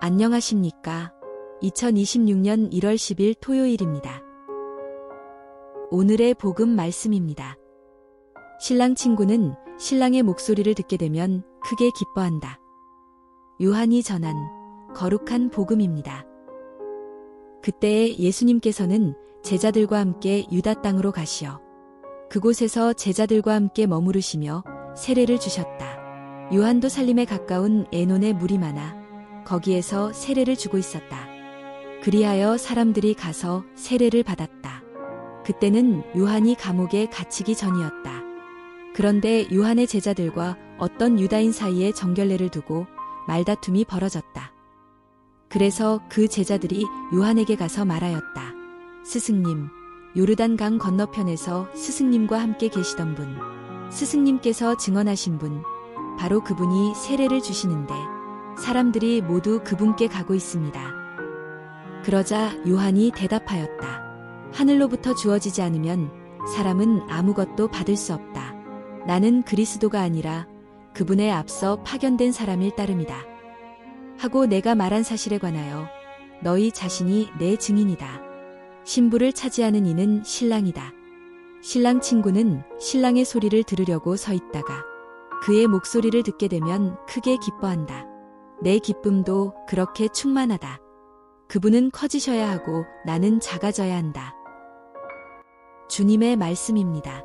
안녕하십니까. 2026년 1월 10일 토요일입니다. 오늘의 복음 말씀입니다. 신랑 친구는 신랑의 목소리를 듣게 되면 크게 기뻐한다. 요한이 전한 거룩한 복음입니다. 그때에 예수님께서는 제자들과 함께 유다 땅으로 가시어 그곳에서 제자들과 함께 머무르시며 세례를 주셨다. 요한도 살림에 가까운 에논에 물이 많아 거기에서 세례를 주고 있었다. 그리하여 사람들이 가서 세례를 받았다. 그때는 요한이 감옥에 갇히기 전이었다. 그런데 요한의 제자들과 어떤 유다인 사이에 정결례를 두고 말다툼이 벌어졌다. 그래서 그 제자들이 요한에게 가서 말하였다. 스승님, 요르단 강 건너편에서 스승님과 함께 계시던 분, 스승님께서 증언하신 분, 바로 그분이 세례를 주시는데 사람들이 모두 그분께 가고 있습니다. 그러자 요한이 대답하였다. 하늘로부터 주어지지 않으면 사람은 아무것도 받을 수 없다. 나는 그리스도가 아니라 그분에 앞서 파견된 사람일 따름이다. 하고 내가 말한 사실에 관하여 너희 자신이 내 증인이다. 신부를 차지하는 이는 신랑이다. 신랑 친구는 신랑의 소리를 들으려고 서 있다가 그의 목소리를 듣게 되면 크게 기뻐한다. 내 기쁨도 그렇게 충만하다. 그분은 커지셔야 하고 나는 작아져야 한다. 주님의 말씀입니다.